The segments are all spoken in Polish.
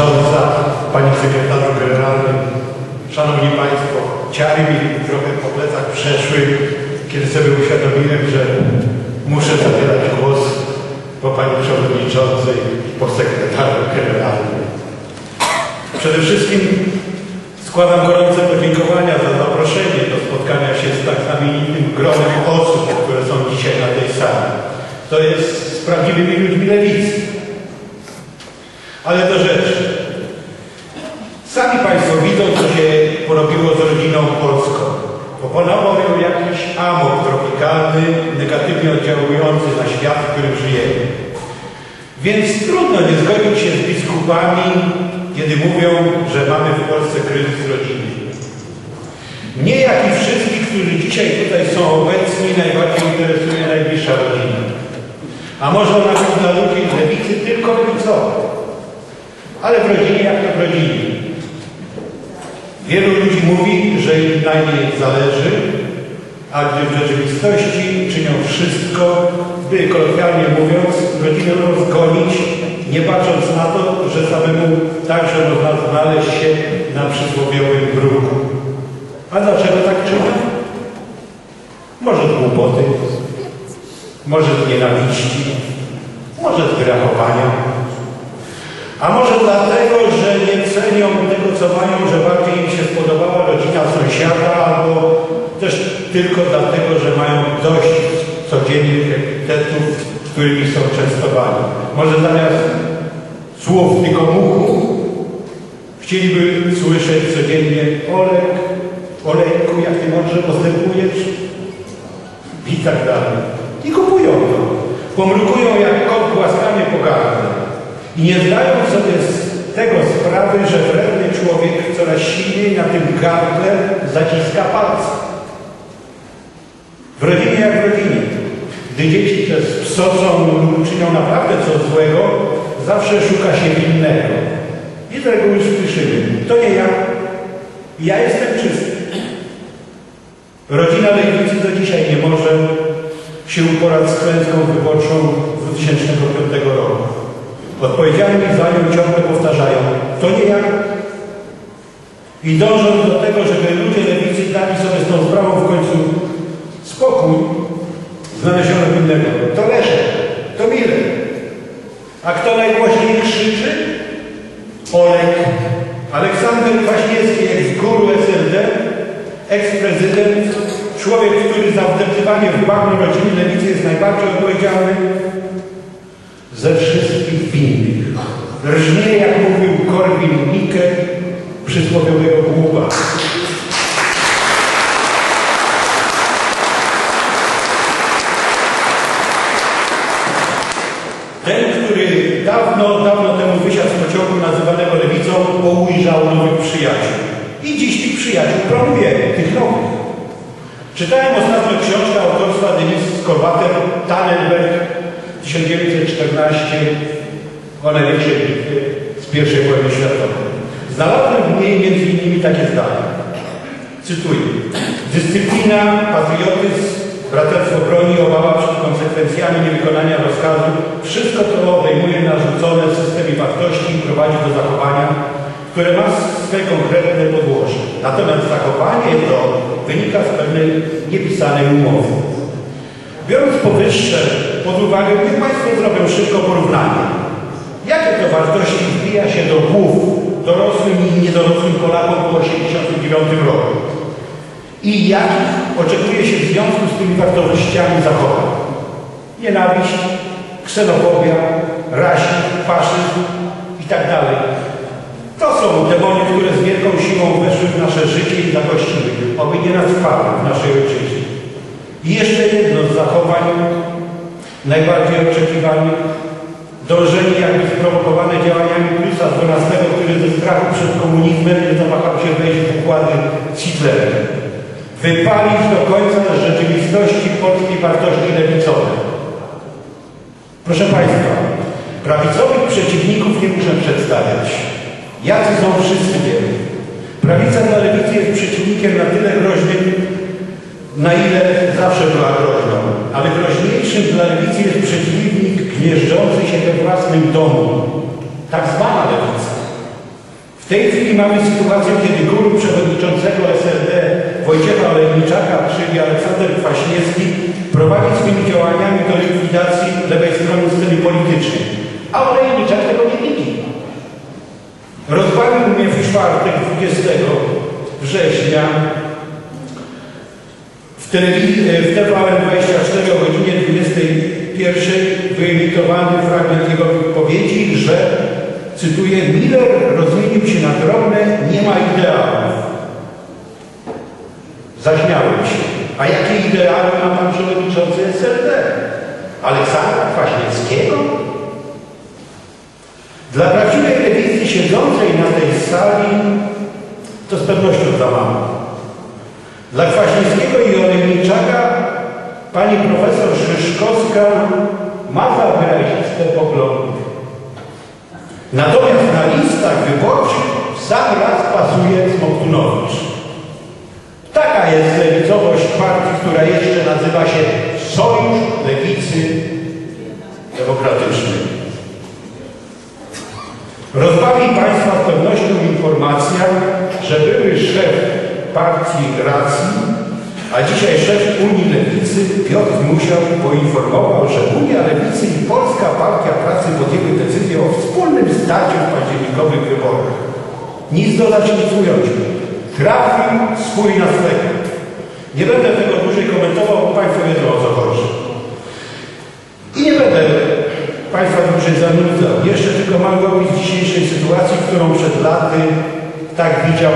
Przewodnicząca, Panie Sekretarzu Generalny, Szanowni Państwo, ciary mi trochę po plecach przeszły, kiedy sobie uświadomiłem, że muszę zabierać głos po Pani Przewodniczącej po Sekretarzu Generalnym. Przede wszystkim składam gorące podziękowania za zaproszenie do spotkania się z tak znamienitym gronem osób, które są dzisiaj na tej sali. To jest z prawdziwymi ludźmi lewicy. Ale do rzeczy. Sami Państwo widzą, co się porobiło z rodziną polską. Oponował ją jakiś amok tropikalny, negatywnie oddziałujący na świat, w którym żyjemy. Więc trudno nie zgodzić się z biskupami, kiedy mówią, że mamy w Polsce kryzys rodzinny. Mnie, jak i wszystkich, którzy dzisiaj tutaj są obecni, najbardziej interesuje najbliższa rodzina. A może ona być dla ludzi lewicy tylko lewicowa. Ale w rodzinie jak to w rodzinie. Wielu ludzi mówi, że im na niej zależy, a gdy w rzeczywistości czynią wszystko, by kolokwialnie mówiąc, rodzinę rozgonić, nie patrząc na to, że samemu także można znaleźć się na przysłowiowym bruku. A dlaczego tak czynią? Może z głupoty, może z nienawiści, może z wyrachowania. A może dlatego, że nie cenią tego, co mają, że bardziej spodobała rodzina sąsiada, albo też tylko dlatego, że mają dość codziennych epitetów, którymi są częstowani. Może zamiast słów tylko muchu, chcieliby słyszeć codziennie Olek, Olejku, jak ty mądrze postępujesz i tak dalej. I kupują to. Pomrukują jak kot głaskany po gardle. I nie zdają sobie tego sprawy, że wredny człowiek coraz silniej na tym gardle zaciska palce. W rodzinie jak w rodzinie. Gdy dzieci te psocą lub czynią naprawdę coś złego, zawsze szuka się winnego. I z reguły słyszymy, to nie ja. Ja jestem czysty. Rodzina lewicy do dzisiaj nie może się uporać z klęską wyborczą z 2005 roku. Odpowiedzialni za nią ciągle powtarzają, to nie ja. I dążą do tego, żeby ludzie lewicy dali sobie z tą sprawą w końcu spokój, znaleziono innego. To Leszek, to Mirek. A kto najgłośniej krzyczy? Olek. Aleksander Kwaśniewski, eks-guru SLD, eks-prezydent, człowiek, który za wdeptywanie w bagno rodziny lewicy jest najbardziej odpowiedzialny, ze wszystkich winnych. Rżnie, jak mówił Korwin Mikke, przysłowiowego głupa. Ten, który dawno, dawno temu wysiadł z pociągu nazywanego lewicą, poujrzał nowych przyjaciół. I dziś tych przyjaciół promuje, tych nowych. Czytałem ostatnio książkę autorstwa Denise Skorbater, Tannenberg, 1914 o największej bitwie z I wojny światowej. Znalazłem w niej innymi takie zdanie. Cytuję. Dyscyplina, patriotyzm, braterstwo broni, obawa przed konsekwencjami niewykonania rozkazu, wszystko to obejmuje narzucone w systemie wartości i prowadzi do zachowania, które ma swe konkretne podłoże. Natomiast zachowanie to wynika z pewnej niepisanej umowy. Biorąc powyższe pod uwagę, niech Państwo zrobią szybko porównanie. Jakie to wartości wbija się do głów dorosłym i niedorosłym Polakom po 1989 roku? I jakich oczekuje się w związku z tymi wartościami zachowań? Nienawiść, ksenofobia, rasizm, faszyzm i tak dalej. To są demony, które z wielką siłą weszły w nasze życie i zagościły, oby nie nas wpadły w naszej ojczyźnie. I jeszcze jedno z zachowań najbardziej oczekiwanych, dążenie jakby sprowokowane działaniami Piusa XII, który ze strachu przed komunizmem nie zawahał się wejść w układy z Hitlerem. Wypalić do końca z rzeczywistości polskiej wartości lewicowe. Proszę Państwa, prawicowych przeciwników nie muszę przedstawiać. Jacy są wszyscy wiemy. Prawica dla lewicy jest przeciwnikiem na tyle groźnym, na ile zawsze była groźną, ale groźniejszym dla lewicy jest przeciwnik gnieżdżący się we własnym domu, tak zwana lewica. tej chwili mamy sytuację, kiedy guru przewodniczącego SLD Wojciecha Olejniczaka, czyli Aleksander Kwaśniewski, prowadzi swoimi działaniami do likwidacji lewej strony sceny politycznej. A Olejniczak tego nie widzi. Rozbawił mnie w czwartek 20 września w, telewizji, w TVN24 o godzinie 21 wyemitowany fragment jego wypowiedzi, że cytuję, Miller rozmienił się na drobne, nie ma ideałów. Zaśmiałem się. A jakie ideały ma pan przewodniczący SLD? Aleksandra Kwaśniewskiego? Dla prawdziwej lewicy siedzącej na tej sali to z pewnością za mało. Dla Kwaśniewskiego pani profesor Szyszkowska ma za wyraziste poglądy. Natomiast na listach wyborczych w sam raz pasuje Smoktunowicz. Taka jest lewicowość partii, która jeszcze nazywa się Sojusz Lewicy Demokratycznej. Rozbawi Państwa z pewnością informacja, że były szef partii Racji, a dzisiaj szef Unii Lewicy Piotr Musiał poinformował, że Unia Lewicy i Polska Partia Pracy podjęły decyzję o wspólnym starciu w październikowych wyborach. Nic dodać, nic ująć. Trafił swój na swego. Nie będę tego dłużej komentował, bo Państwo wiedzą o co chodzi. I nie będę Państwa dłużej zanudzał. Jeszcze tylko mam opis dzisiejszej sytuacji, którą przed laty tak widział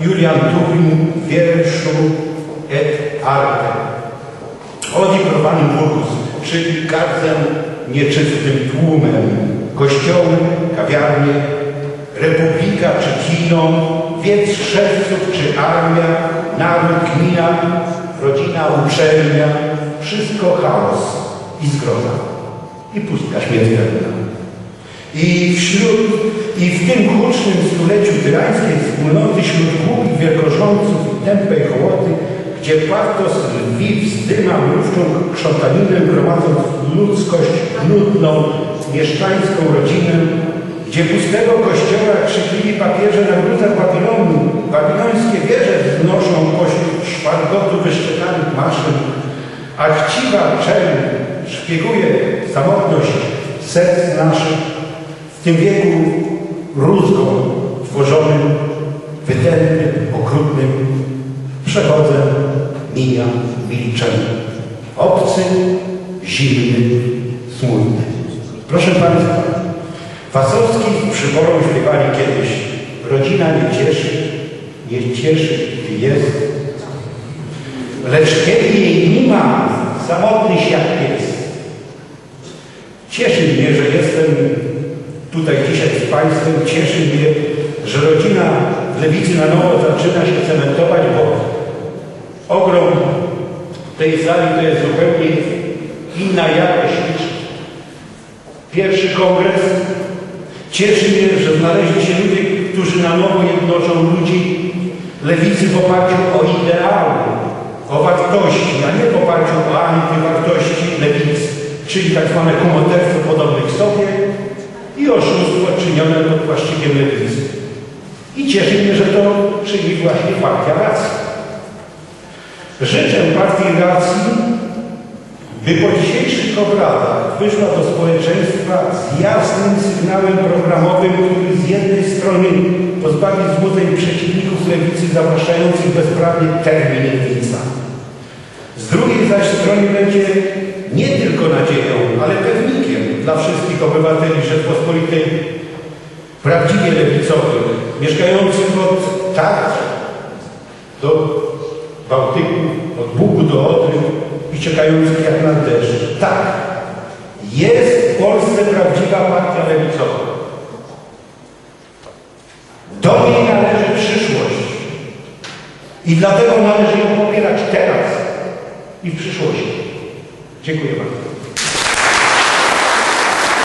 Julian Tuchin w wierszu et arte. Odikrowany burgus, czyli każdym nieczystym tłumem, kościoły, kawiarnie, republika czy kino, wiec szewców czy armia, naród, gmina, rodzina, uczelnia, wszystko chaos i zgroza i pustka śmiertelna. I wśród, i w tym hucznym stuleciu tyrańskiej wspólnoty wśród głupich wielkorządców i tępej hołoty, gdzie patos lwi wzdyma mrówczą krzątaninem gromadząc ludzkość nudną, mieszczańską rodzinę, gdzie pustego kościoła krzykliwi papieże na gruzach Babilonu, babilońskie wieże wznoszą pośród szpargotu wyszczekanych maszyn, a chciwa czel szpieguje samotność serc naszych, w tym wieku rózgą tworzonym, wydętym, okrutnym, przechodzę, mija, milczę. Obcy, zimny, smutny. Proszę Państwa, Fasowski z przyborą śpiewali kiedyś Rodzina nie cieszy, nie cieszy, gdy jest. Lecz kiedy jej nie ma, samotny świat jest. Cieszy mnie, że jestem tutaj dzisiaj z Państwem. Cieszy mnie, że rodzina w Lewicy na nowo zaczyna się cementować, bo ogrom tej sali to jest zupełnie inna jakość niż pierwszy kongres. Cieszy mnie, że znaleźli się ludzie, którzy na nowo jednoczą ludzi Lewicy w oparciu o ideały, o wartości, a nie w oparciu o antywartości Lewicy, czyli tak zwane kumoterstwo podobnych sobie i oszustwo czynione pod płaszczykiem Lewicy. I cieszy mnie, że to czyni właśnie partia racji. Życzę partii racji, by po dzisiejszych obradach wyszła do społeczeństwa z jasnym sygnałem programowym, który z jednej strony pozbawi złudzeń przeciwników lewicy zawłaszczających bezprawnie termin lewica. Z drugiej zaś strony będzie nie tylko nadzieją, ale pewnikiem dla wszystkich obywateli Rzeczpospolitej prawdziwie lewicowych, mieszkających od Tatr do Bałtyku, od Bugu do Odry i czekających jak na deszcz. Tak, jest w Polsce prawdziwa partia lewicowa. Do niej należy przyszłość. I dlatego należy ją popierać teraz i w przyszłości. Dziękuję bardzo.